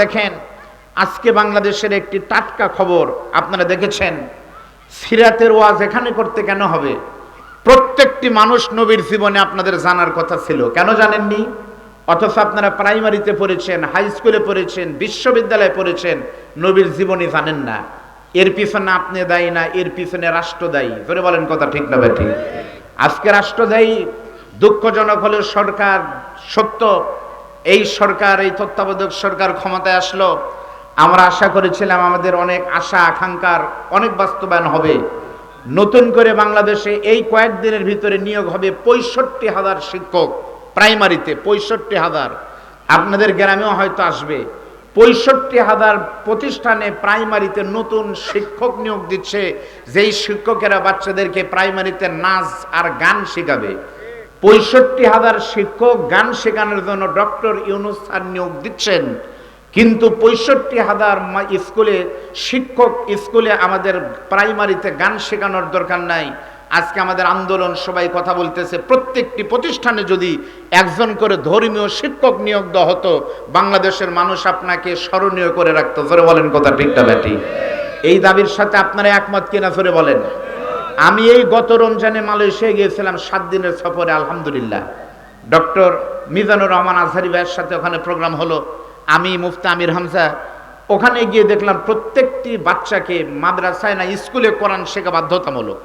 দেখেন, আজকে বাংলাদেশের একটি টাটকা খবর, আপনারা দেখেছেন? সিরাতের ওয়াজ এখানে করতে কেন হবে? প্রত্যেকটি মানুষ নবীর জীবনে আপনাদের জানার কথা ছিল। কেন জানেননি? অথচ আপনারা প্রাইমারিতে পড়েছেন, হাই স্কুলে পড়েছেন, বিশ্ববিদ্যালয়ে পড়েছেন, নবীর জীবনী জানেন না। এর পিছনে আপনি দায়ী না, এর পিছনে রাষ্ট্র দায়ী। ধরে বলেন কথা ঠিক না ঠিক? আজকে রাষ্ট্র দায়ী, দুঃখজনক হলে সরকার সত্য এই সরকার, এই তত্ত্বাবধায়ক সরকার ক্ষমতায় আসলো। আমরা আশা করেছিলাম আমাদের অনেক আশা, আকাঙ্ক্ষার অনেক বাস্তবায়ন হবে। নতুন করে বাংলাদেশে এই কয়েকদিনের ভিতরে নিয়োগ হবে পঁয়ষট্টি হাজার শিক্ষক প্রাইমারিতে, পঁয়ষট্টি হাজার। আপনাদের গ্রামেও হয়তো আসবে। পঁয়ষট্টি হাজার প্রতিষ্ঠানে প্রাইমারিতে নতুন শিক্ষক নিয়োগ দিচ্ছে। যেই শিক্ষকেরা বাচ্চাদেরকে প্রাইমারিতে নাচ আর গান শেখাবে পঁয়ষট্টি হাজার শিক্ষক গান শেখানোর জন্য ডক্টর ইউনুস স্যার নিয়োগ দিচ্ছেন। কিন্তু পঁয়ষট্টি হাজার স্কুলে, শিক্ষক স্কুলে আমাদের প্রাইমারিতে গান শেখানোর দরকার নাই। আজকে আমাদের আন্দোলন, সবাই কথা বলতেছে, প্রত্যেকটি প্রতিষ্ঠানে যদি একজন করে ধর্মীয় শিক্ষক নিয়োগ দেওয়া হতো, বাংলাদেশের মানুষ আপনাকে স্মরণীয় করে রাখতো। জোরে বলেন কথা ঠিকটা ব্যাটি এই দাবির সাথে আপনারা একমত কিনা, জোরে বলেন। আমি এই গত রমজানে মালয়েশিয়া গিয়েছিলাম, সাত দিনের সফরে, আলহামদুলিল্লাহ। ডক্টর মিজানুর রহমান আজহারি ভাইয়ের সাথে ওখানে প্রোগ্রাম হলো, আমি, মুফতি আমির হামজা। ওখানে গিয়ে দেখলাম প্রত্যেকটি বাচ্চাকে মাদ্রাসায় না, স্কুলে কোরআন শেখা বাধ্যতামূলক।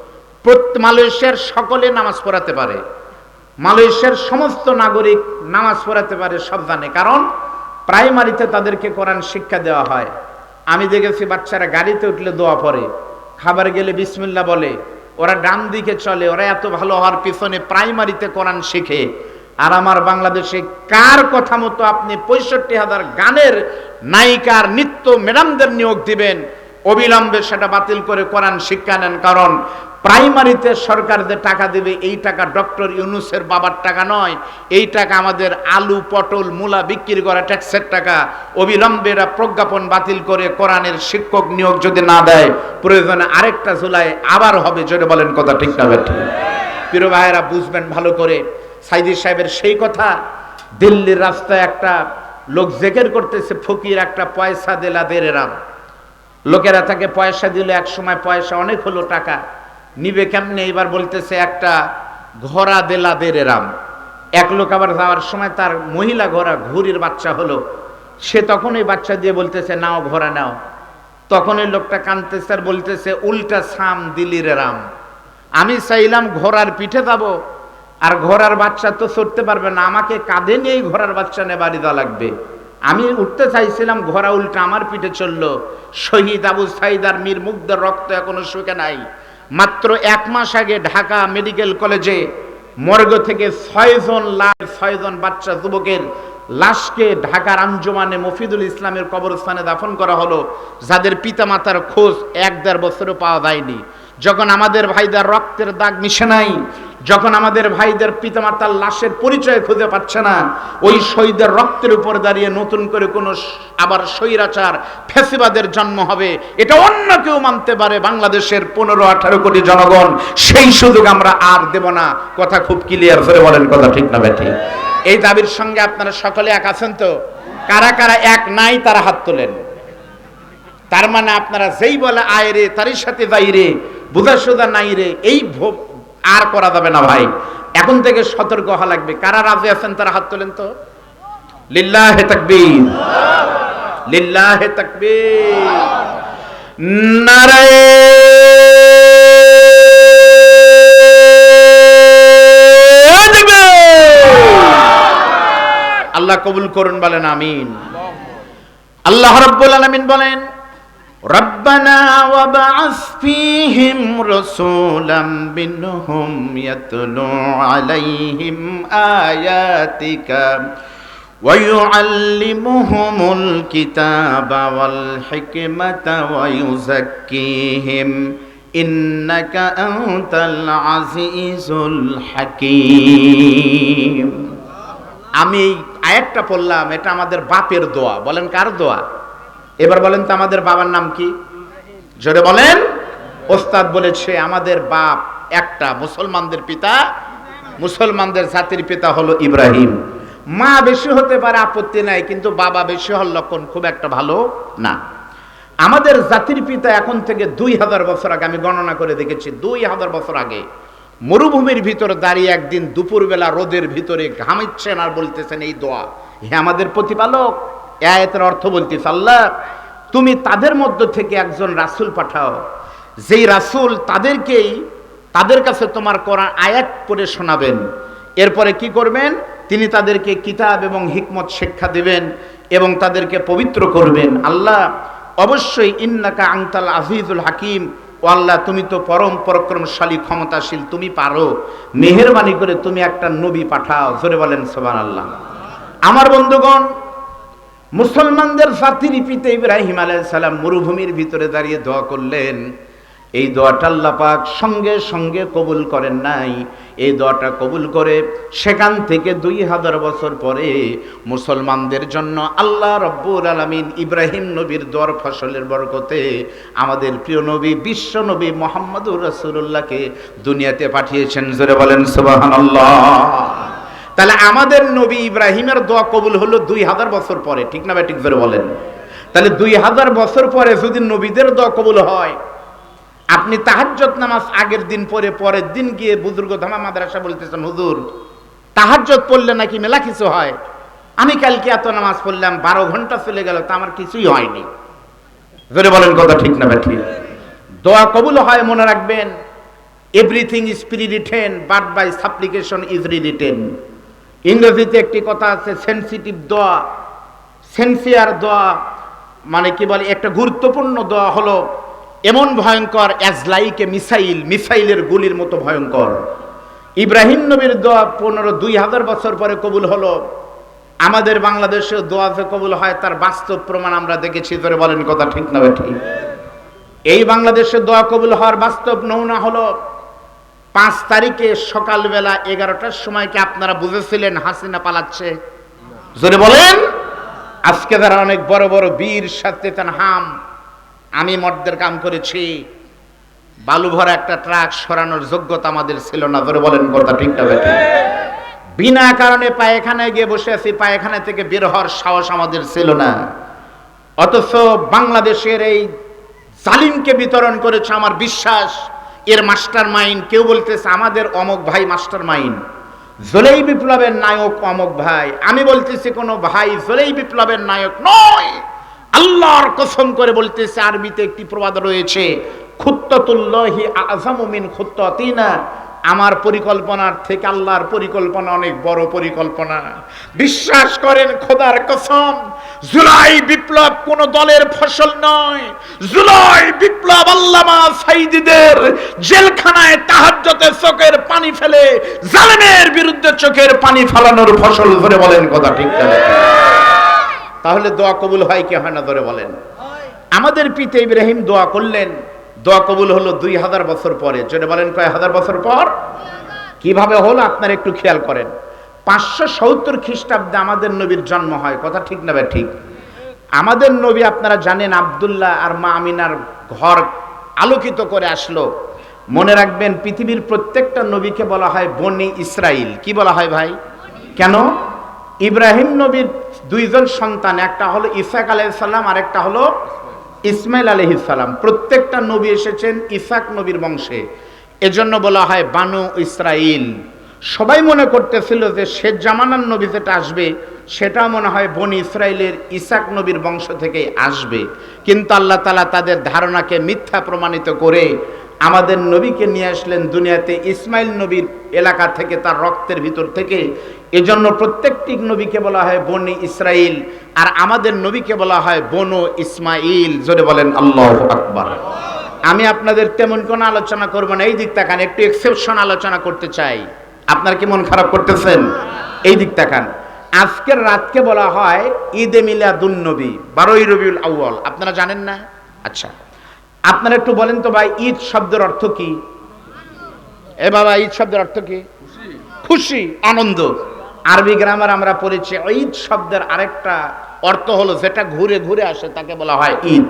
মালয়েশিয়ার সকলে নামাজ পড়াতে পারে। মালয়েশিয়ার সমস্ত নাগরিক নামাজ পড়াতে পারে, সব জানে। কারণ প্রাইমারিতে তাদেরকে কোরআন শিক্ষা দেওয়া হয়। আমি দেখেছি বাচ্চারা গাড়িতে উঠলে দোয়া পড়ে, খাবার গেলে বিসমিল্লা বলে ওরা ডান দিকে চলে, ওরা এত ভালো হওয়ার পিছনে প্রাইমারিতে কোরআন শিখে। আর আমার বাংলাদেশে কার কথা মতো আপনি পঁয়ষট্টি হাজার গানের নায়িকার নিত্য ম্যাডামদের নিয়োগ দিবেন? অবিলম্বে সেটা বাতিল করে কোরআন শিক্ষা নেন, কারণ প্রাইমারিতে সরকার যে টাকা দেবে, এই টাকা ডক্টর ইউনুসের বাবার টাকা নয়। এই টাকা আমাদের আলু, পটল, মূলা বিক্রি করা ট্যাক্সের টাকা। অবিলম্বে এরা প্রজ্ঞাপন বাতিল করে কোরআনের শিক্ষক নিয়োগ যদি না দেয়, প্রয়োজনে আরেকটা জুলাই আবার হবে যদি বলেন কথা ঠিক না ঠিক প্রিয় ভাইয়েরা, বুঝবেন ভালো করে। সাইদি সাহেবের সেই কথা, দিল্লির রাস্তায় একটা লোক জেকের করতেছে, ফকির একটা পয়সা দেলা দেরেরাম লোকেরা তাকে পয়সা দিল এক সময় পয়সা অনেক হলো টাকা। নিবে কেমনে? এবার বলতেছে, একটা ঘোড়া দেলা দেরেরাম এক লোক আবার যাওয়ার সময় তার মহিলা ঘোড়া ঘুরির বাচ্চা হলো। সে তখন এই বাচ্চা দিয়ে বলতেছে, নাও ঘোড়া, নাও। তখন ওই লোকটা কানতেছে আর বলতেছে, উল্টা সাম দিলির রাম। আমি চাইলাম ঘোড়ার পিঠে যাব, আর ঘোড়ার বাচ্চা তো চড়তে পারবে না। আমাকে কাঁধে নিয়েই ঘোড়ার বাচ্চা নিয়ে বাড়ি দেওয়া লাগবে। আমি উঠতে চাইছিলাম, ঘোড়া উল্টা আমার পিঠে চলল। শহীদ আবু সাইদার মীর মুগ্ধ রক্ত এখনও শুকে নাই। মাত্র এক মাস আগে ঢাকা মেডিকেল কলেজে মর্গ থেকে ছয়জন লাশ, ছয়জন বাচ্চা, যুবকের লাশকে ঢাকার আঞ্জুমানে মফিদুল ইসলামের কবরস্থানে দাফন করা হলো, যাদের পিতা মাতার খোঁজ এক দেড় বছরও পাওয়া যায়নি। যখন আমাদের ভাইদের রক্তের দাগ মিশে নাই, যখন আমাদের ভাইদের পিতামাতার লাশের পরিচয় খুঁজে পাচ্ছে না, ওই শহীদের রক্তের উপর দাঁড়িয়ে নতুন করে কোনো আবার স্বৈরাচার, ফেসিবাদের জন্ম হবে, এটা অন্য কেউ মানতে পারে বাংলাদেশের পনেরো আঠারো কোটি জনগণ। সেই সুযোগ আমরা আর দেব না। কথা খুব ক্লিয়ার করে বলেন, কথা ঠিক না বেঠি এই দাবির সঙ্গে আপনারা সকলে এক আছেন তো? কারা কারা এক নাই তারা হাত তোলেন। তার মানে আপনারা যেই বলে, আয় রে, তারই সাথে যাই রে। বুঝা সুদা নাই রে, এই আর করা যাবে না ভাই। এখন থেকে সতর্ক হওয়া লাগবে। কারা রাজি আছেন তারা হাত তোলেন তো? লিল্লাহে তাকবীর। লিল্লাহে তাকবীর। আল্লাহ কবুল করুন বলেন, আমিন। আল্লাহ রাব্বুল আলামিন বলেন ربنا وبعث فيهم رسولا منهم يتلو عليهم آياتك ويعلمهم الكتاب والحكمة ويزكيهم إنك أنت العزيز الحكيم আমি এই আয়াতটা পড়লাম এটা আমাদের বাপের দোয়া বলেন কার দোয়া এবার বলেন তো আমাদের বাবার নাম কি? জোরে বলেন। ওস্তাদ বলেছে, আমাদের বাপ একটা মুসলমানদের পিতা, মুসলমানদের জাতির পিতা হলো ইব্রাহিম। মা বেশি হতে পারে আপত্তি নাই, কিন্তু বাবা বেশি হওয়ার লক্ষণ খুব একটা ভালো না। আমাদের জাতির পিতা এখন থেকে দুই হাজার বছর আগে, আমি গণনা করে দেখেছি, দুই হাজার বছর আগে মরুভূমির ভিতরে দাঁড়িয়ে একদিন দুপুরবেলা রোদের ভিতরে ঘামিচ্ছেন আর বলতেছেন, এই দোয়া হ্যাঁ আমাদের প্রতিপালক এ আয়াতের অর্থ বলতেছে, আল্লাহ, তুমি তাদের মধ্য থেকে একজন রাসূল পাঠাও। যেই রাসূল তাদেরকেই, তাদের কাছে তোমার কোরআন আয়াত পড়ে শোনাবেন। এরপরে কি করবেন? তিনি তাদেরকে কিতাব এবং হিকমত শিক্ষা দেবেন এবং তাদেরকে পবিত্র করবেন। আল্লাহ, অবশ্যই ইন্নাকা আংতাল আজিজুল হাকিম। ও আল্লাহ, তুমি তো পরম পরাক্রমশালী, ক্ষমতাশীল, তুমি পারো। মেহেরবানি করে তুমি একটা নবী পাঠাও। জোরে বলেন সোবান আল্লাহ আমার বন্ধুগণ মুসলমানদের জাতির পিতা ইব্রাহিম আলাইসালাম মরুভূমির ভিতরে দাঁড়িয়ে দোয়া করলেন। এই দোয়াটা আল্লাহ পাক সঙ্গে সঙ্গে কবুল করেন নাই। এই দোয়াটা কবুল করে সেখান থেকে দুই হাজার বছর পরে মুসলমানদের জন্য আল্লাহ রব্বুর আলমিন ইব্রাহিম নবীর দোয়ার ফসলের বরকতে আমাদের প্রিয় নবী, বিশ্ব নবী মোহাম্মদুর রসুল্লাহকে দুনিয়াতে পাঠিয়েছেন। জোরে বলেন সুবাহান তাহলে আমাদের নবী ইব্রাহিমের দোয়া কবুল হলো দুই হাজার বছর পরে, ঠিক না ব্যাটিক জোরে বলেন? তাহলে দুই হাজার বছর পরে যদি নবীদের দোয়া কবুল হয়, আপনি তাহাজ্জত নামাজ আগের দিন পরে, পরের দিন গিয়ে বুজুর্গ ধামা মাদ্রাসা বলতেছেন, হুজুর তাহাজ্জত পড়লে নাকি মেলা কিছু হয়? আমি কালকে এত নামাজ পড়লাম, বারো ঘণ্টা চলে গেল, তা আমার কিছুই হয়নি। ধরে বলেন কথা ঠিক না ঠিক। দোয়া কবুল হয়, মনে রাখবেন everything is pre written but by supplication is re written ইংরেজিতে একটি কথা আছে সেন্সিটিভ দোয়া। সেন্সিয়ার দোয়া মানে কি বলে, একটা গুরুত্বপূর্ণ দোয়া হলো, এমন ভয়ঙ্কর অ্যাজ লাইক এ মিসাইল মিসাইলের গুলির মতো ভয়ঙ্কর। ইব্রাহিম নবীর দোয়া পনেরো, দুই হাজার বছর পরে কবুল হলো। আমাদের বাংলাদেশে দোয়া যে কবুল হয়, তার বাস্তব প্রমাণ আমরা দেখেছি ধরে বলেন কথা ঠিক না ঠিক? এই বাংলাদেশে দোয়া কবুল হওয়ার বাস্তব নমুনা হলো পাঁচ তারিখে সকালবেলা এগারোটার সময় কি আপনারা বুঝেছিলেন হাসিনা পালাচ্ছে? জোরে বলেন। আজকে তারা অনেক বড় বড় বীর, সাথে হাম আমি মর্দের কাম করেছি। বালু ভরা একটা ট্রাক সরানোর যোগ্যতা আমাদের ছিল না। ধরে বলেন, কথা ঠিক না বিনা কারণে পায়খানায় গিয়ে বসে আছি, পায়খানা থেকে বের হওয়ার সাহস আমাদের ছিল না। অথচ বাংলাদেশের এই জালিমকে বিতরণ করেছে আমার বিশ্বাস। এর মাস্টার মাইন্ড। কেউ বলতেছে, আমাদের অমক ভাই মাস্টার মাইন্ড। জলেই বিপ্লবের নায়ক অমক ভাই। আমি বলতেছি, কোনো ভাই জলেই বিপ্লবের নায়ক নয়। আল্লাহর কসম করে বলতেছে, আরবিতে একটি প্রবাদ রয়েছে, খুত্ততুল্লাহি আজম মিন খুত্তাতিনা। আমার পরিকল্পনার থেকে আল্লাহর পরিকল্পনা অনেক বড় পরিকল্পনা। বিশ্বাস করেন খোদার কসম জুলাই বিপ্লব কোন দলের ফসল নয়। জুলাই বিপ্লব আল্লামা সাইদিদের জেলখানায় তাহাজ্জতে চোখের পানি ফেলে জালেমের বিরুদ্ধে চোখের পানি ফেলানোর ফসল ধরে বলেন কথা ঠিক তাহলে দোয়া কবুল হয় কি হয় না ধরে বলেন? আমাদের পিতে ইব্রাহিম দোয়া করলেন দোয়া কবুল হলো দুই হাজার বছর পরে। জোরে বলেন কয় হাজার বছর পর? কীভাবে হলো? আপনারা একটু খেয়াল করেন। পাঁচশো সত্তর খ্রিস্টাব্দে আমাদের নবীর জন্ম হয়। কথা ঠিক না ঠিক? আমাদের নবী, আপনারা জানেন, আবদুল্লাহ আর মা আমিনার ঘর আলোকিত করে আসলো। মনে রাখবেন, পৃথিবীর প্রত্যেকটা নবীকে বলা হয় বনি ইসরাইল। কি বলা হয় ভাই? কেন? ইব্রাহিম নবীর দুইজন সন্তান, একটা হলো ইসাক আলাইসাল্লাম আর একটা হলো ইসমাইল আলহিসাল্লাম প্রত্যেকটা নবী এসেছেন ইসাক নবীর বংশে। এজন্য বলা হয় বানু ইসরাইল। সবাই মনে করতেছিল যে শেষ জামানার নবী যেটা আসবে, সেটা মনে হয় বনি ইসরায়েলের ইসাক নবীর বংশ থেকে আসবে। কিন্তু আল্লাহ তালা তাদের ধারণাকে মিথ্যা প্রমাণিত করে আমাদের নবীকে নিয়ে আসলেন দুনিয়াতে ইসমাইল নবীর এলাকা থেকে, তার রক্তের ভিতর থেকে। এজন্য প্রত্যেকটি নবীকে বলা হয় বনি ইসরাইল, আর আমাদের নবীকে বলা হয় বনো ইসমাইল। জোরে বলেন, আল্লাহ আকবার। আমি আপনাদের তেমন কোনো আলোচনা করব না, এই দিক তাকান, একটু এক্সেপশন আলোচনা করতে চাই। আপনার কি মন খারাপ করতেছেন? এই দিক তাকান। আজকের রাতকে বলা হয় ঈদে মিলাদুন নবী, বারোই রবিউল আউয়াল। আপনারা জানেন না? আচ্ছা। আপনারা একটু বলেন তো ভাই ঈদ শব্দের অর্থ কি? এ বাবা ঈদ শব্দের অর্থ কি? খুশি। আনন্দ। আরবি গ্রামার আমরা পড়েছি ঈদ শব্দের আরেকটা অর্থ হলো যেটা ঘুরে ঘুরে আসে তাকে বলা হয় ঈদ।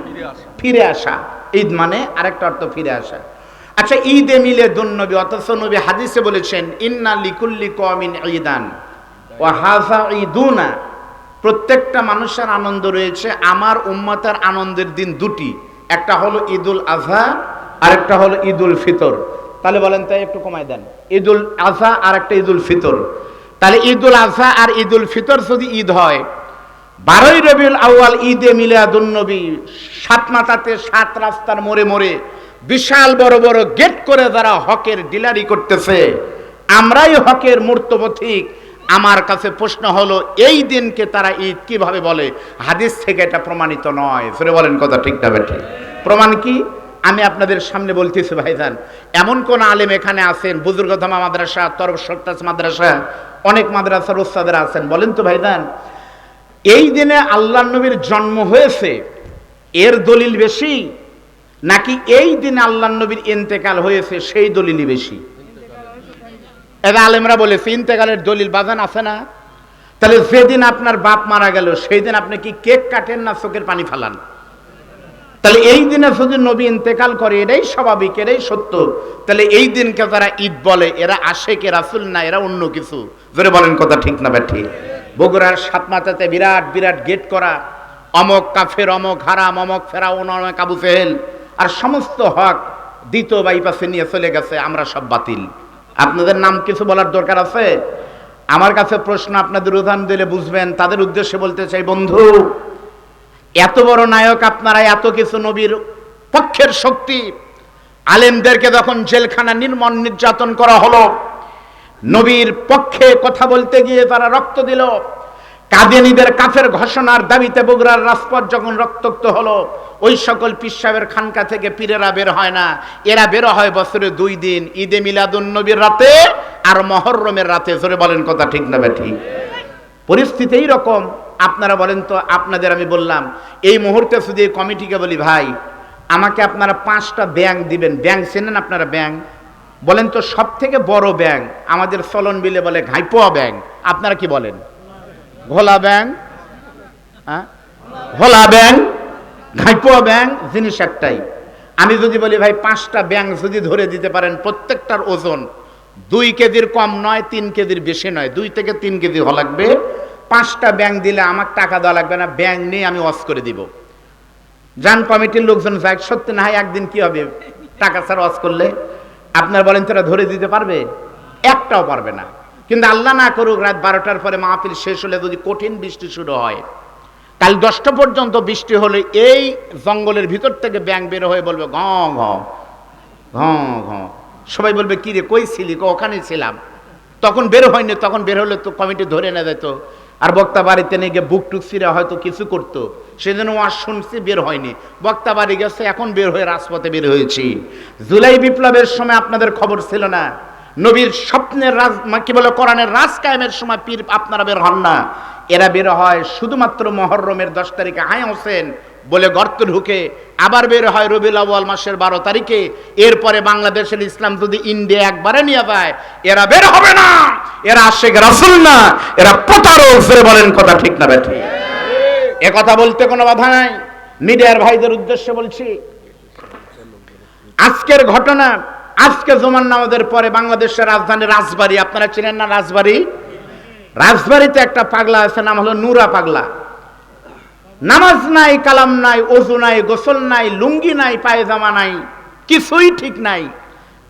ফিরে আসা। ঈদ মানে আরেকটা অর্থ ফিরে আসা। আচ্ছা ঈদে মিলে দুন নবী অথচ নবী হাদিসে বলেছেন ইন্না লিকুল্লি কমিন ঈদান ও হাজা ঈদুনা। প্রত্যেকটা মানুষের আনন্দ রয়েছে আমার উম্মতের আনন্দের দিন দুটি। একটা হলো ঈদুল আজহা আর একটা হলো ঈদুল ফিতর। তাহলে বলেন তাই একটু কমাই দেন। ঈদুল আজহা আর একটা ঈদুল ফিতর। তাহলে ঈদুল আজহা আর ঈদুল ফিতর যদি ঈদ হয়, বারোই রবিউল আউয়াল, ঈদে মিলাদুন্নবী সাত মাথাতে সাত রাস্তার মোড়ে মোড়ে বিশাল বড় বড় গেট করে যারা হকের ডিলারি করতেছে, আমরাই হকের মূর্ত পথিক আমার কাছে প্রশ্ন হলো, এই দিনকে তারা ঈদ কীভাবে বলে? হাদিস থেকে এটা প্রমাণিত নয়। ফিরে বলেন কথা ঠিক না বেঠে। প্রমাণ কি? আমি আপনাদের সামনে বলতেছি ভাইজান, এমন কোন আলেম এখানে আছেন, বুজুর্গধামা মাদ্রাসা তরফ সত্তাস মাদ্রাসা, অনেক মাদ্রাসার ওস্তাদের আছেন। বলেন তো ভাইজান, এই দিনে আল্লাহ নবীর জন্ম হয়েছে, এর দলিল বেশি? নাকি এই দিনে আল্লাহ নবীর ইন্তেকাল হয়েছে, সেই দলিলই বেশি? এটা আলেমরা বলেছে ইন্তেকালের দলিল বাজান আছে না? তাহলে যেদিন আপনার বাপ মারা গেল সেই দিন আপনি কি কেক কাটেন না চোখের পানি ফালান? তাহলে এই দিনে যদি নবী ইন্তেকাল করে এটাই স্বাভাবিক এটাই সত্য। তাহলে এই দিনকে যারা ঈদ বলে, এরা আশেকে রাসুল না, এরা অন্য কিছু। জোরে বলেন কথা ঠিক না ব্যাঠি? বগুড়ার সাত মাথাতে বিরাট বিরাট গেট করা। অমক কাফের, অমক হারাম, অমক ফেরাউন, অমক আবু ফেহেল আর সমস্ত হক দ্বিতীয় বাইপাসে নিয়ে চলে গেছে, আমরা সব বাতিল। আপনাদের নাম কিছু বলার দরকার আছে? আমার কাছে প্রশ্ন, আপনাদের উদাহরণ দিলে বুঝবেন। তাদের উদ্দেশ্যে বলতে চাই, বন্ধু, এত বড় নায়ক আপনারা, এত কিছু নবীর পক্ষের শক্তি। আলেমদেরকে যখন জেলখানা নির্মম নির্যাতন করা হলো, নবীর পক্ষে কথা বলতে গিয়ে তারা রক্ত দিল। কাদিয়ানিদের কাফের ঘোষণার দাবিতে বগুড়ার রাজপথ যখন রক্তাক্ত হলো, ওই সকল পিসাবের খানকা থেকে পীরেরা বের হয় না। এরা বের হয় বছরে দুই দিন, ঈদে মিলাদুন নবীর রাতে আর মহরমের রাতে। জোরে বলেন কথা ঠিক না ঠিক পরিস্থিতি এই রকম আপনারা বলেন তো, আপনাদের আমি বললাম, এই মুহূর্তে শুধু কমিটিকে বলি, ভাই, আমাকে আপনারা পাঁচটা ব্যাংক দিবেন। ব্যাংক চেনেন আপনারা ব্যাংক? বলেন তো সব থেকে বড় ব্যাংক, আমাদের চলন বিলে বলে ঘাইপোয়া ব্যাংক। আপনারা কি বলেন? ঘোলা ব্যাংক হ্যাঁ? ঘোলা ব্যাংক, ঘাইপোয়া ব্যাংক, জিনিস একটাই। আমি যদি বলি, ভাই, পাঁচটা ব্যাংক যদি ধরে দিতে পারেন, প্রত্যেকটার ওজন দুই কেজির কম নয়, তিন কেজির বেশি নয়, দুই থেকে তিন কেজি হওয়া লাগবে। পাঁচটা ব্যাংক দিলে আমার টাকা দেওয়া লাগবে না, ব্যাংক নিয়ে আমি ওয়াশ করে দিব। যান কমিটির লোকজন যাক সত্যি না হয় একদিন কি হবে? টাকা ছাড়া ওয়াশ করলে? আপনার বলেন, তারা ধরে দিতে পারবে? একটাও পারবে না। কিন্তু আল্লাহ না করুক, রাত বারোটার পরে মাহফিল শেষ হলে যদি কঠিন বৃষ্টি শুরু হয় কাল দশটা পর্যন্ত বৃষ্টি হলে এই জঙ্গলের ভিতর থেকে ব্যাংক বের হয়ে বলবে, ঘ ঘ ঘ ঘ। সবাই বলবে, কি রে, কই ছিলি? ওখানে ছিলাম। তখন বের হয়নি, তখন বের হলে তো কমিটি ধরে না যেত। আর বক্তা বাড়িতে নিয়ে গিয়ে বুক টুক হয়তো কিছু করতো। সেজন্য ওয়াজ শুনছি, বের হয়নি। বক্তা বাড়ি গেছে, এখন বের হয়ে রাজপথে বের হয়েছি। জুলাই বিপ্লবের সময় আপনাদের খবর ছিল না। নবীর স্বপ্নের রাজ কি বলে, কোরআনের রাজ কায়েমের সময় পীর আপনারা বের হন না। এরা বের হয় শুধুমাত্র মহরমের দশ তারিখে। হায় হোসেন, বলে গর্ত ঢুকে। আবার বের হয় রবিউল আউয়াল মাসের বারো তারিখে। এরপরে বাংলাদেশের ইসলাম যদি ইন্ডিয়া একবারে নিয়ে যায়, এরা বের হবে না। এরা আশেখ রাসুল না। এরা প্রতারক ফিরে বলেন কথা ঠিক না বেঠি এ কথা বলতে কোনো বাধা নাই। মিডিয়ার ভাইদের উদ্দেশ্যে বলছি, আজকের ঘটনা আজকে জমান নামাজের পরে বাংলাদেশের রাজধানী রাজবাড়ি, আপনারা চিনেন না রাজবাড়ি? রাজবাড়িতে একটা পাগলা আছে, নাম হলো নুরা পাগলা। নামাজ নাই, কালাম নাই, অজু নাই, গোসল নাই, লুঙ্গি নাই, পায়জামা নাই, কিছুই ঠিক নাই।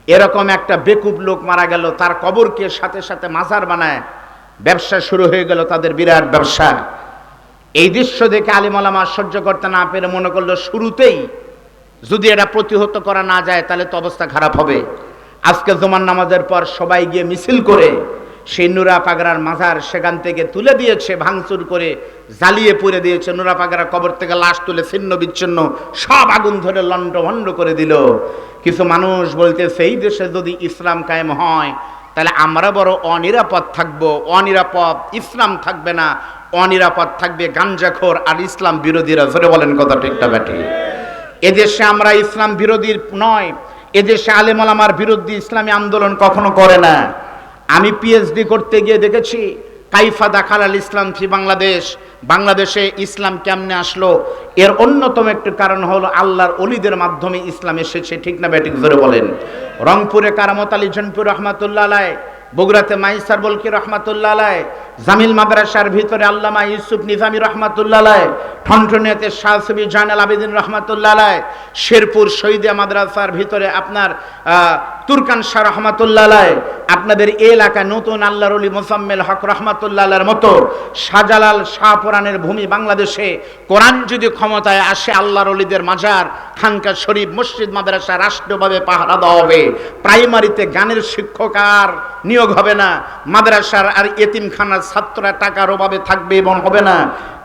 এরকম একটা বেকুব লোক মারা গেল, তার কবরকে সাথে সাথে মাজার বানায়, ব্যবসা শুরু হয়ে গেল তাদের বিরাট ব্যবসা। এই দৃশ্য দেখে আলিমালামা সহ্য করতে না পেরে মনে করল শুরুতেই যদি এটা প্রতিহত করা না যায়, তাহলে তো অবস্থা খারাপ হবে। আজকে জমান নামাজের পর সবাই গিয়ে মিছিল করে, সেই নুরা পাগড়ার মাথার সেখান থেকে তুলে দিয়েছে, ভাঙচুর করে জ্বালিয়ে পুড়ে দিয়েছে। নুরা পাগড়া কবর থেকে লাশ তুলে ছিন্ন বিচ্ছিন্ন সব আগুন ধরে লন্ড ভন্ড করে দিল। কিছু মানুষ বলতে সেই দেশে যদি ইসলাম কায়েম হয়, তাহলে আমরা বড় অনিরাপদ থাকব। অনিরাপদ ইসলাম থাকবে না, অনিরাপদ থাকবে গাঞ্জাখোর আর ইসলাম বিরোধীরা। ধরে বলেন কথা ঠিকটা ব্যাটি। এদেশে আমরা ইসলাম বিরোধী নয়, এদেশে আলেমালামার বিরুদ্ধে ইসলামী আন্দোলন কখনো করে না। আমি পিএইচডি করতে গিয়ে দেখেছি, কাইফা দাখাল আল ইসলাম ফি বাংলাদেশ, বাংলাদেশে ইসলাম কেমনে আসলো? এর অন্যতম একটি কারণ হলো আল্লাহর অলিদের মাধ্যমে ইসলাম এসেছে, ঠিক না ব্যাটিক ধরে বলেন। রংপুরে কারামত আলী জনপুর রহমাতুল্লাহ আলায় বগুড়াতে মাইসার বলকি রহমাতুল্লাহ আলায় জামিল মাদ্রাসার ভিতরে আল্লামা ইউসুফ নিজামি রহমাতুল্লাহ ঠনঠনিয়াতে শাহসবি জানাল আবেদিন রহমাতুল্লাহ শেরপুর শহীদিয়া মাদ্রাসার ভিতরে আপনার তুরকান শাহ রহমাতুল্লাহ আপনাদের এই এলাকায় নতুন আল্লাহর অলি মোসাম্মেল হক রহমাতুল্লাহর মতো শাহজালাল শাহপুরাণের ভূমি বাংলাদেশে কোরআন যদি ক্ষমতায় আসে, আল্লাহর অলিদের মাজার, খানকা শরীফ, মসজিদ, মাদ্রাসা রাষ্ট্রভাবে পাহারা দেওয়া হবে। প্রাইমারিতে গানের শিক্ষক আর নিয়োগ হবে না, মাদ্রাসার আর এতিমখানার ছাত্ররা টাকার অভাবে থাকবে এবং হবে না।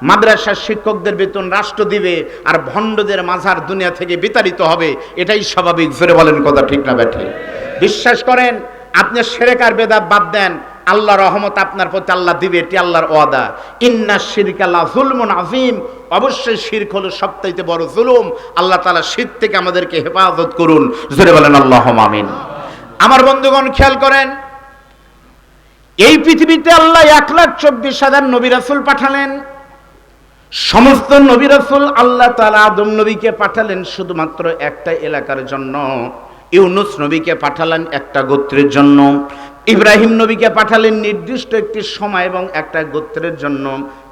মাদ্রাসার শিক্ষকদের বেতন রাষ্ট্র দিবে আর ভণ্ডদের মাঝার দুনিয়া থেকে বিতাড়িত হবে। এটাই স্বাভাবিক। জোরে বলেন কথা ঠিক না ব্যাঠে। বিশ্বাস করেন, আপনি সেরেকার বেদাত বাদ দেন আল্লাহ রহমত আপনার প্রতি আল্লাহ দিবে, এটি আল্লাহর ওয়াদা। ইন্না শিরকাল্লাহ জুলমুন আজিম অবশ্যই শিরক হলো সবচাইতে বড় জুলুম। আল্লাহ তাআলা শির থেকে আমাদেরকে হেফাজত করুন। জোরে বলেন আল্লাহ আমিন। আমার বন্ধুগণ, খেয়াল করেন এই পৃথিবীতে আল্লাহ এক লাখ চব্বিশ হাজার নবী রাসুল পাঠালেন। সমস্ত নবী রাসুল আল্লাহ তালা আদম নবীকে পাঠালেন শুধুমাত্র একটা এলাকার জন্য। ইউনুস নবীকে পাঠালেন একটা গোত্রের জন্য, ইব্রাহিম নবীকে পাঠালেন নির্দিষ্ট একটি সময় এবং একটা গোত্রের জন্য।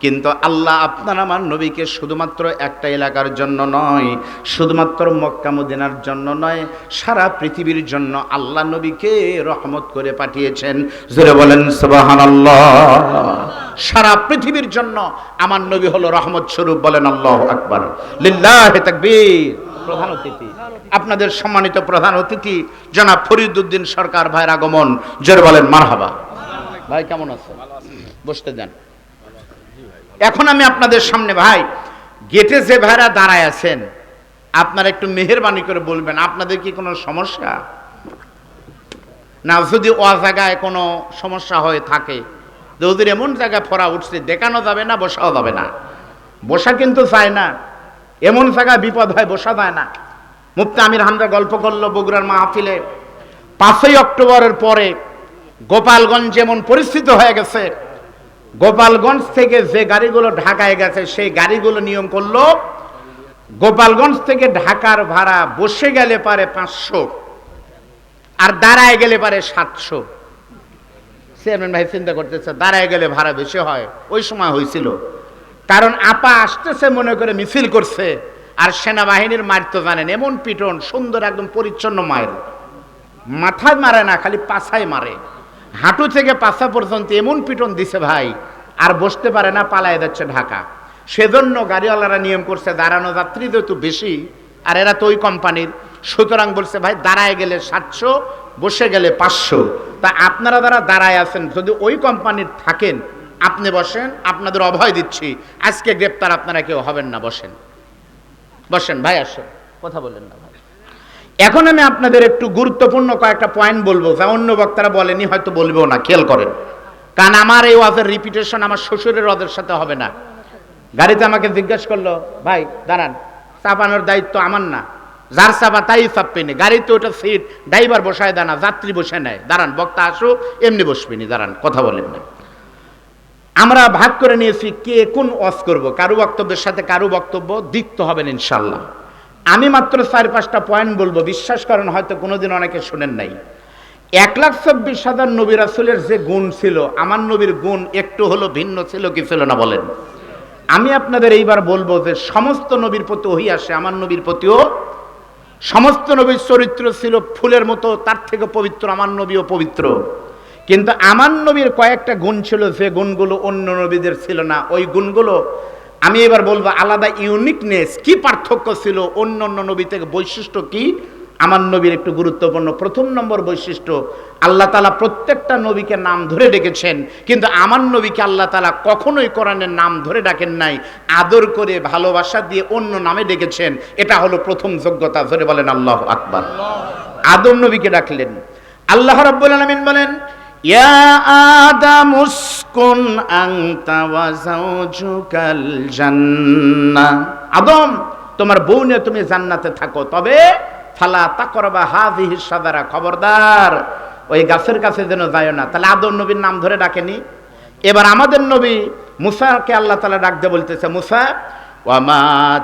কিন্তু আল্লাহ আপনার আমার নবীকে শুধুমাত্র একটা এলাকার জন্য নয়, শুধুমাত্র মক্কা মদিনার জন্য নয়, সারা পৃথিবীর জন্য আল্লাহ নবীকে রহমত করে পাঠিয়েছেন। জোরে বলেন সারা পৃথিবীর জন্য আমার নবী হলো রহমত স্বরূপ, বলেন আল্লাহ আকবার। লিল্লাহে তাকবীর। প্রধান অতিথি। আপনাদের সম্মানিত প্রধান অতিথি, জনাব ফরিদউদ্দিন সরকার ভাইয়ের আগমন। জোরে বলেন, মারহাবা। ভাই, কেমন আছেন? বসতে দেন এখন আমি আপনাদের সামনে, ভাই, গেটে যে ভাইরা দাঁড়ায় আছেন, আপনারা একটু মেহেরবানি করে বলবেন, আপনাদের কি কোনো সমস্যা? না, যদি ও জায়গায় কোনো সমস্যা হয়ে থাকে যে ওদের এমন জায়গায় ফরা উঠছে, দেখানো যাবে না, বসাও যাবে না। বসা কিন্তু চায় না। এমন জায়গায় বিপদ হয়, বসা যায় না। মুফতি আমির হামদা গল্প করল বগুড়ার মাহফিলে। পাঁচই অক্টোবরের পরে গোপালগঞ্জ যেমন পরিস্থিতি হয়ে গেছে, গোপালগঞ্জ থেকে যে গাড়িগুলো ঢাকায় গেছে, সেই গাড়িগুলো নিয়ম করল, গোপালগঞ্জ থেকে ঢাকার ভাড়া বসে গেলে পারে পাঁচশো, আর দাঁড়ায় গেলে পারে সাতশো। চেয়ারম্যান ভাই, চিন্তা করতেছে, দাঁড়ায় গেলে ভাড়া বেশি হয়। ওই সময় হয়েছিল। কারণ আপা আসতেছে মনে করে মিছিল করছে, আর সেনাবাহিনীর মার তো জানেন, এমন পিটন, সুন্দর একদম পরিচ্ছন্ন মায়ের। মাথায় মারে না, খালি পাছায় মারে। হাঁটু থেকে পাছা পর্যন্ত এমন পিটন দিছে ভাই, আর বসতে পারে না, পালায় যাচ্ছে ঢাকা। সেজন্য গাড়িওয়ালারা নিয়ম করছে, দাঁড়ানো যাত্রীদের তো বেশি, আর এরা তো ওই কোম্পানির, সুতরাং বলছে, ভাই, দাঁড়ায় গেলে সাতশো, বসে গেলে পাঁচশো। তা আপনারা যারা দাঁড়ায় আছেন, যদি ওই কোম্পানির থাকেন আপনি বসেন, আপনাদের অভয় দিচ্ছি। আজকে গ্রেপ্তার আপনারা কেউ হবেন না, বসেন। বসেন, ভাই, আসেন। কথা বললেন না, ভাই। এখন আমি আপনাদের একটু গুরুত্বপূর্ণ কয়েকটা পয়েন্ট বলব, যা অন্য বক্তারা বলেনি, হয়তো বলবেও না, খেয়াল করেন। কারণ আমার এই ওয়াজের রিপিটেশন আমার শ্বশুরের ওয়াজের সাথে হবে না। গাড়িতে আমাকে জিজ্ঞেস করল, ভাই, দাঁড়ান, চাপানোর দায়িত্ব আমার না। যার চাপা তাই চাপবেনি গাড়িতে ওটা সিট ড্রাইভার বসায় দেয় না, যাত্রী বসে নেয়। দাঁড়ান, বক্তা আসো এমনি বসবেনি, দাঁড়ান, কথা বলেন না। আমরা ভাগ করে নিয়েছি কে কোন ওয়াজ করব, কারও বক্তব্যের সাথে কারও বক্তব্য দিতে হবেন ইনশাল্লাহ আমি মাত্র চার পাঁচটা পয়েন্ট বলব, বিশ্বাস করেন, হয়তো কোনোদিন অনেকে শোনেন নাই। এক লাখ চব্বিশ হাজার নবী রাসুলের যে গুণ ছিল, আমার নবীর গুণ একটু হলো ভিন্ন ছিল, কি ছিল না বলেন? আমি আপনাদের এইবার বলব যে সমস্ত নবীর প্রতি ওহি আসে, আমার নবীর প্রতিও। সমস্ত নবীর চরিত্র ছিল ফুলের মতো, তার থেকে পবিত্র, আমার নবীও পবিত্র। কিন্তু আমার নবীর কয়েকটা গুণ ছিল সে গুণগুলো অন্য নবীদের ছিল না। ওই গুণগুলো আমি এবার বলব, আলাদা ইউনিকনেস কি পার্থক্য ছিল, অন্য অন্য নবী থেকে বৈশিষ্ট্য কি? আমার নবীর একটু গুরুত্বপূর্ণ। প্রথম নম্বর বৈশিষ্ট্য, আল্লাহ তালা প্রত্যেকটা নবীকে নাম ধরে ডেকেছেন, কিন্তু আমার নবীকে আল্লাহ তালা কখনোই কোরআনের নাম ধরে ডাকেন নাই। আদর করে, ভালোবাসা দিয়ে অন্য নামে ডেকেছেন। এটা হলো প্রথম যোগ্যতা, ধরে বলেন আল্লাহ আকবার। আদম নবীকে ডাকলেন। আল্লাহ রাব্বুল আলামিন বলেন যাওজুকাল জান্নাহ। আদম, তোমার বউ নিয়ে তুমি জান্নাতে থাকো, তবে ফালা তাকরবা হাযিহি সাদারা, খবরদার, ওই গাছের কাছে যেন যায় না। তাহলে আদম নবীর নাম ধরে ডাকেনি। এবার আমাদের নবী মুসাকে আল্লাহ তাআলা ডাকতে বলতেছে, মুসা ওয়ামা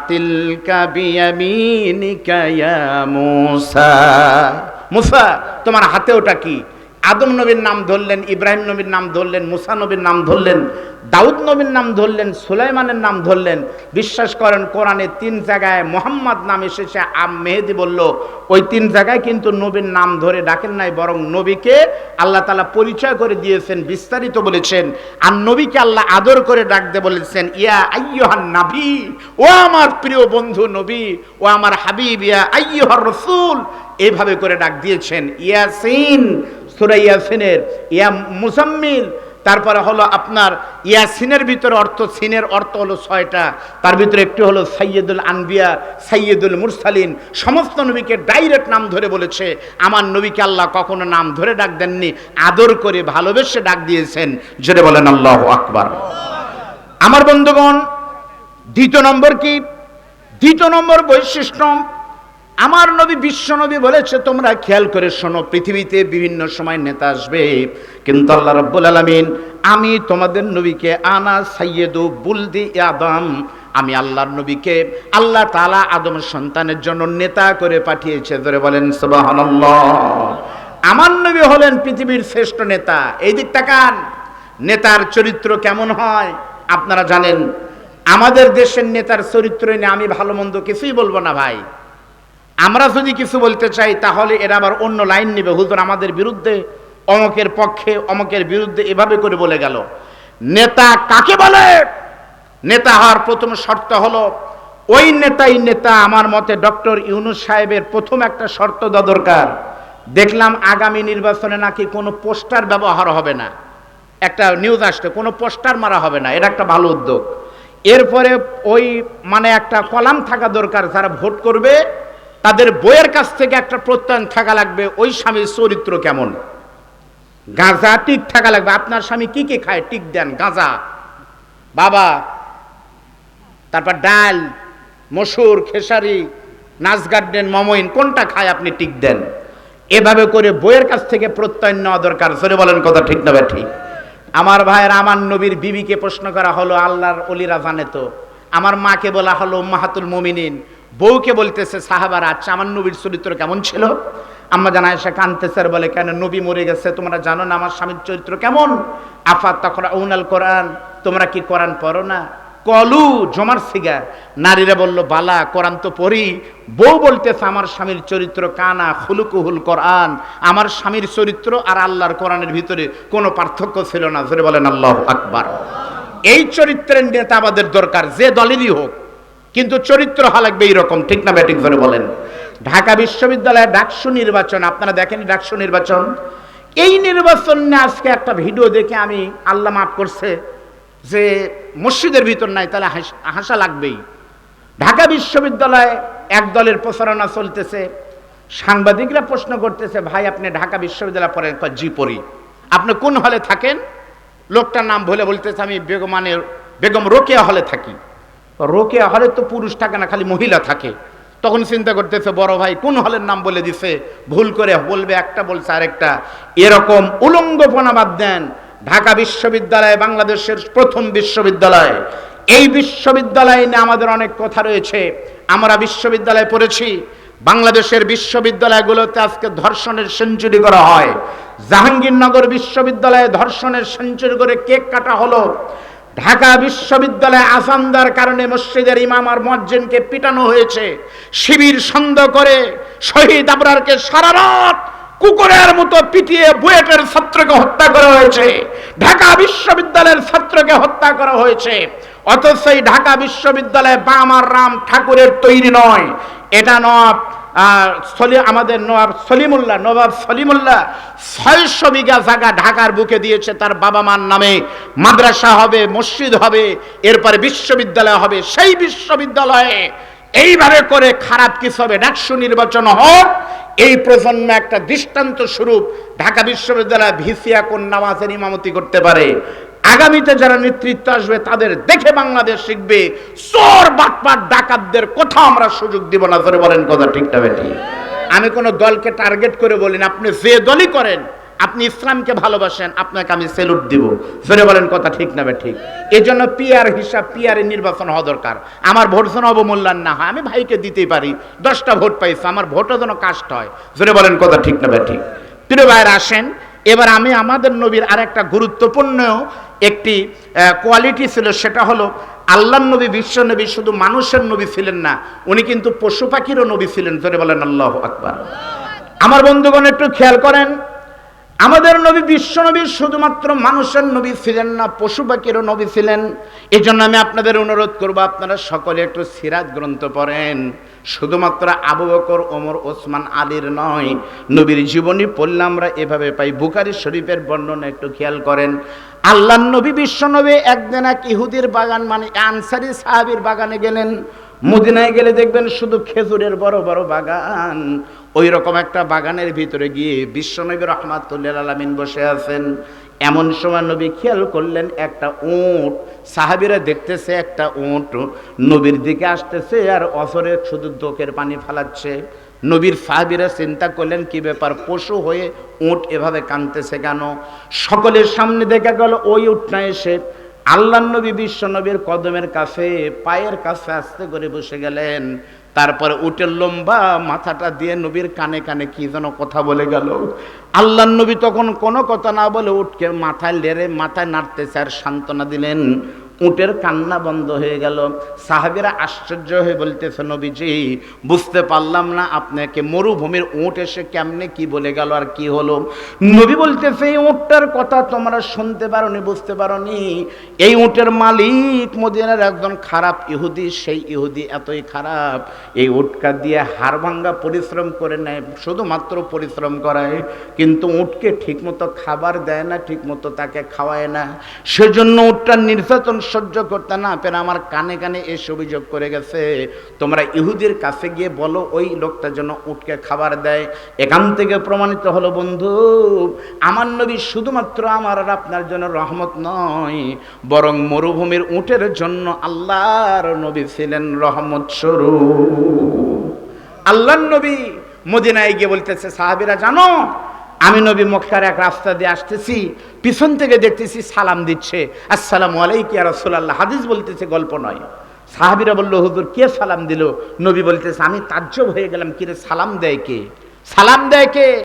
তিলকা বিয়ামিনিকা ইয়া মুসা। মুসা, তোমার হাতে ওটা কি? আদম নবীর নাম ধরলেন, ইব্রাহিম নবীর নাম ধরলেন, মুসা নবীর নাম ধরলেন, দাউদ নবীর নাম ধরলেন, সুলাইমানের নাম ধরলেন। বিশ্বাস করেন, কোরআনে তিন জায়গায় মোহাম্মদ নাম এসেছে। আম মেহেদি বলল, ওই তিন জায়গায় কিন্তু নবীর নাম ধরে ডাকেন নাই, বরং নবীকে আল্লাহ তালা পরিচয় করে দিয়েছেন, বিস্তারিত বলেছেন। আর নবীকে আল্লাহ আদর করে ডাকতে বলেছেন, ইয়া আইয়হান নাবি, ও আমার প্রিয় বন্ধু নবী, ও আমার হাবিব, ইয়া আইয়হার রসুল এইভাবে করে ডাক দিয়েছেন, ইয়াসিন, সুরা ইয়াসিনের, ইয়া মুসাম্মিল। তারপরে হলো আপনার ইয়াসিনের ভিতরে অর্থ, সিনের অর্থ হলো ছয়টা। তার ভিতরে একটি হলো সাইয়দুল আনবিয়া সাইয়দুল মুরসালিন। সমস্ত নবীকে ডাইরেক্ট নাম ধরে বলেছে। আমার নবীকে আল্লাহ কখনো নাম ধরে ডাক দেননি, আদর করে ভালোবেসে ডাক দিয়েছেন। জোরে বলেন, আল্লাহ আকবার। আমার বন্ধুগণ, দ্বিতীয় নম্বর কি? দ্বিতীয় নম্বর বৈশিষ্ট্য আমার নবী, বিশ্ব নবী বলেছে, তোমরা খেয়াল করে শোনো, পৃথিবীতে বিভিন্ন সময় নেতা আসবে। কিন্তু আল্লাহ রাব্বুল আলামিন, আমি তোমাদের নবীকে, আনা সাইয়েদু বুলদি আদম, আমি আল্লাহর নবীকে, আল্লাহ তালা আদম সন্তানের জন্য নেতা করে পাঠিয়েছে। ধরে বলেন আমার নবী হলেন পৃথিবীর শ্রেষ্ঠ নেতা। এই দিক তাকান, নেতার চরিত্র কেমন হয়? আপনারা জানেন, আমাদের দেশের নেতার চরিত্র নিয়ে আমি ভালো মন্দ কিছুই বলব না ভাই। আমরা যদি কিছু বলতে চাই, তাহলে এরা আবার অন্য লাইন নেবে। হুজুর আমাদের বিরুদ্ধে, অমকের পক্ষে, অমকের বিরুদ্ধে এভাবে করে বলে গেল। নেতা কাকে বলে? নেতা হওয়ার প্রথম শর্ত হলো, ওই নেতাই নেতা, আমার মতে ডক্টর ইউনুস সাহেবের প্রথম একটা শর্ত দেওয়া দরকার। দেখলাম আগামী নির্বাচনে নাকি কোনো পোস্টার ব্যবহার হবে না। একটা নিউজ আসছে, কোনো পোস্টার মারা হবে না। এটা একটা ভালো উদ্যোগ। এরপরে ওই মানে একটা কলাম থাকা দরকার, যারা ভোট করবে তাদের বইয়ের কাছ থেকে একটা প্রত্যয়ন থাকা লাগবে, ওই স্বামীর চরিত্র কেমন? গাঁজা টিক থাকা লাগবে। আপনার স্বামী কি কি খায়? টিক দেন, গাঁজা। বাবা, তারপর ডাল, মসুর, খেসারি, নাচ গার্ডেন, মমইন, কোনটা খায় আপনি টিক দেন? এভাবে করে বইয়ের কাছ থেকে প্রত্যয়ন নেওয়া দরকার। সরে বলেন কথা ঠিক না ঠিক আমার ভাইয়ের আমার নবীর বিবিকে প্রশ্ন করা হলো, আল্লাহর অলিরা জানে তো। আমার মাকে বলা হলো মাহাতুল মুমিনিন। বউকে বলতেছে, সাহাবারা আচ্ছা আমার নবীর চরিত্র কেমন ছিল? আম্মা জানা এসে কানতেছে বলে, কেন নবী মরে গেছে? তোমরা জানো না আমার স্বামীর চরিত্র কেমন? আফাত তখন উনাল কোরআন, তোমরা কি কোরআন পড়ো না? কলু জমার সিগা, নারীরা বলল, বালা, কোরআন তো পড়ি। বউ বলতেছে, আমার স্বামীর চরিত্র কানা খুলুকুহুল কোরআন। আমার স্বামীর চরিত্র আর আল্লাহর কোরআনের ভিতরে কোনো পার্থক্য ছিল না। ধরে বলেন, আল্লাহ আকবার। এই চরিত্রের নেতা আমাদের দরকার, যে দলেরই হোক। কিন্তু চরিত্র হওয়া লাগবে এইরকম, ঠিক না ব্যাটিং করে বলেন? ঢাকা বিশ্ববিদ্যালয়ের ডাকসু নির্বাচন, আপনারা দেখেন ডাকসু নির্বাচন? এই নির্বাচন নিয়ে আজকে একটা ভিডিও দেখে আমি আল্লাহ মাফ করছে যে মসজিদের ভিতর নাই, তাহলে হাস- লাগবেই। ঢাকা বিশ্ববিদ্যালয়ে এক দলের প্রচারণা চলতেছে, সাংবাদিকরা প্রশ্ন করতেছে, ভাই, আপনি ঢাকা বিশ্ববিদ্যালয় পড়েন? জি, পড়ি। আপনি কোন হলে থাকেন? লোকটার নাম বলে বলতেছে, আমি বেগমানের, বেগম রোকেয়া হলে থাকি। রোকেয়া হলে তো পুরুষ থাকে না, খালি মহিলা থাকে। তখন চিন্তা করতেছে, বড় ভাই কোন হলের নাম বলে দিছে? ভুল করে বলবে একটা, বলছে আরেকটা। এরকম উলঙ্গপনা বাদ দেন। ঢাকা বিশ্ববিদ্যালয় বাংলাদেশের প্রথম বিশ্ববিদ্যালয়। এই বিশ্ববিদ্যালয় নিয়ে আমাদের অনেক কথা রয়েছে। আমরা বিশ্ববিদ্যালয়ে পড়েছি। বাংলাদেশের বিশ্ববিদ্যালয়গুলোতে আজকে ধর্ষণের সেঞ্চুরি করা হয়। জাহাঙ্গীরনগর বিশ্ববিদ্যালয়ে ধর্ষণের সেঞ্চুরি করে কেক কাটা হলো। ঢাকা বিশ্ববিদ্যালয়ে আসামদার কারণে মসজিদের ইমাম আর মজ্জেনকে পিটানো হয়েছে। শিবির সন্দেহ করে শহীদ আবরারকে সারা রাত কুকুরের মতো পিটিয়ে বুয়েটের ছাত্রকে হত্যা করা হয়েছে। ঢাকা বিশ্ববিদ্যালয়ের ছাত্রকে হত্যা করা হয়েছে। অথচ ঢাকা বিশ্ববিদ্যালয়ে বামার রাম ঠাকুরের তৈরি নয়। এটা নয় সলি আমাদের নবাব সলিমুল্লাহ নবাব সলিমুল্লাহ ছয়শো বিঘা জায়গা ঢাকার বুকে দিয়েছে তার বাবা মার নামে। মাদ্রাসা হবে, মসজিদ হবে, এরপরে বিশ্ববিদ্যালয় হবে, সেই বিশ্ববিদ্যালয়ে এইভাবে করে খারাপ কিছু হবে ডাকসু নির্বাচন হোক। এই প্রজন্ম একটা দৃষ্টান্ত স্বরূপ ঢাকা বিশ্ববিদ্যালয় ভিসিয়া কোন নামাজের ইমামতি করতে পারে? আগামীতে যারা নেতৃত্ব আসবে, তাদের দেখে বাংলাদেশ শিখবে। চোর, বাটপাট, ডাকাতদের কোথাও আমরা সুযোগ দিব না। ধরে বলেন কথা ঠিকটা বেটি? আমি কোনো দলকে টার্গেট করে বলি না। আপনি যে দলই করেন, আপনি ইসলামকে ভালোবাসেন, আপনাকে আমি সেলুট দিব। ধরে বলেন কথা ঠিক না ঠিক এই জন্য পিয়ার হিসাব পিয়ারের নির্বাচন হওয়া দরকার। আমার ভোট যেন অবমূল্যায়ন না হয়, আমি ভাইকে দিতেই পারি। দশটা ভোট পাইছি, আমার ভোটও যেন কাস্ট হয়। ধরে বলেন কথা ঠিক না ঠিক প্রিয় ভাইয়ের, আসেন। এবার আমি আমাদের নবীর আর একটা গুরুত্বপূর্ণ একটি কোয়ালিটি ছিল, সেটা হলো আল্লাহ নবী, বিশ্ব নবী শুধু মানুষের নবী ছিলেন না, উনি কিন্তু পশু পাখিরও নবী ছিলেন ধরে বলেন আল্লাহ আকবার। আমার বন্ধুগণ একটু খেয়াল করেন আমাদের নবী, বিশ্ব নবী, শুধুমাত্র মানুষের নবী ছিলেন না পশু পাখিরও নবী ছিলেন। এই জন্য আমি আপনাদের অনুরোধ করব, আপনারা সকলে একটু সিরাত গ্রন্থ পড়েন। শুধুমাত্র আবু বকর, ওমর, ওসমান, আলীর নয়, নবীর জীবনী পড়লে আমরা এভাবে পাই। বুকারি শরীফের বর্ণনা একটু খেয়াল করেন। আল্লাহ নবী, বিশ্ব নবী একদিন এক ইহুদির বাগান মানে আনসারি সাহাবির বাগানে গেলেন। মদিনায় গেলে দেখবেন শুধু খেজুরের বড় বড় বাগান। ওই রকম একটা বাগানের ভিতরে গিয়ে বিশ্বনবী রহমাতুল্লাহ আলমিন বসে আছেন। এমন সময় নবী খেয়াল করলেন, একটা উঁট, সাহাবিরা দেখতেছে একটা উঁট নবীর দিকে আসতেছে আর অসরে শুধু দোকের পানি ফালাচ্ছে। নবীর সাহাবিরা চিন্তা করলেন, কি ব্যাপার, পশু হয়ে উঁট এভাবে কানতেছে কেন? সকলের সামনে দেখা গেল, ওই উঠনা এসে আল্লাহ নবী বিশ্ব নবীর কদমের কাছে, পায়ের কাছে আস্তে করে বসে গেলেন। তারপরে উটের লম্বা মাথাটা দিয়ে নবীর কানে কানে কি যেন কথা বলে গেল। আল্লাহ নবী তখন কোনো কথা না বলে উঠকে মাথায় লেড়ে মাথায় নাড়তেছে আর সান্ত্বনা দিলেন। উটের কান্না বন্ধ হয়ে গেল। সাহাবিরা আশ্চর্য হয়ে বলতেছে, নবীজি, বুঝতে পারলাম না আপনাকে, মরুভূমির উট এসে কেমনে কি বলে গেল আর কি হলো? নবী বলতেছে, এই উটটার কথা তোমরা শুনতে পারোনি, বুঝতে পারোনি। এই উটের মালিক মদিনার একজন খারাপ ইহুদি, সেই ইহুদি এতই খারাপ। এই উটকা দিয়ে হাড় ভাঙ্গা পরিশ্রম করে নেয়, শুধুমাত্র পরিশ্রম করায়। কিন্তু উটকে ঠিকমতো খাবার দেয় না, ঠিকমতো তাকে খাওয়ায় না। সেজন্য উটটার নির্যাতন সহ্য করতে না পেরে আমার কানে কানে এসে অভিযোগ করে গেছে, তোমরা ইহুদির কাছে গিয়ে বলো, ওই লোকটা যেন উটকে খাবার দেয়। এখান থেকে প্রমাণিত হলো, বন্ধু, আমার নবী শুধুমাত্র আমার আর আপনার জন্য রহমত নয়, বরং মরুভূমির উটের জন্য আল্লাহর নবী ছিলেন রহমত স্বরূপ। আল্লাহর নবী মদিনায় গিয়ে বলতেছে, সাহাবিরা, জানো আমি নবী মক্কার এক রাস্তা দিয়ে আসতেছি, পিছন থেকে দেখতেছি সালাম দিচ্ছে। আসসালামু আলাইকি আর রসোল্লাহ হাদিস বলতেছে, গল্প নয়। সাহাবিরা বলল, হুজুর, কে সালাম দিল? নবী বলতেছে, আমি তাজ্জব হয়ে গেলাম, কিরে সালাম দেয় কে? সালাম দেয় কে?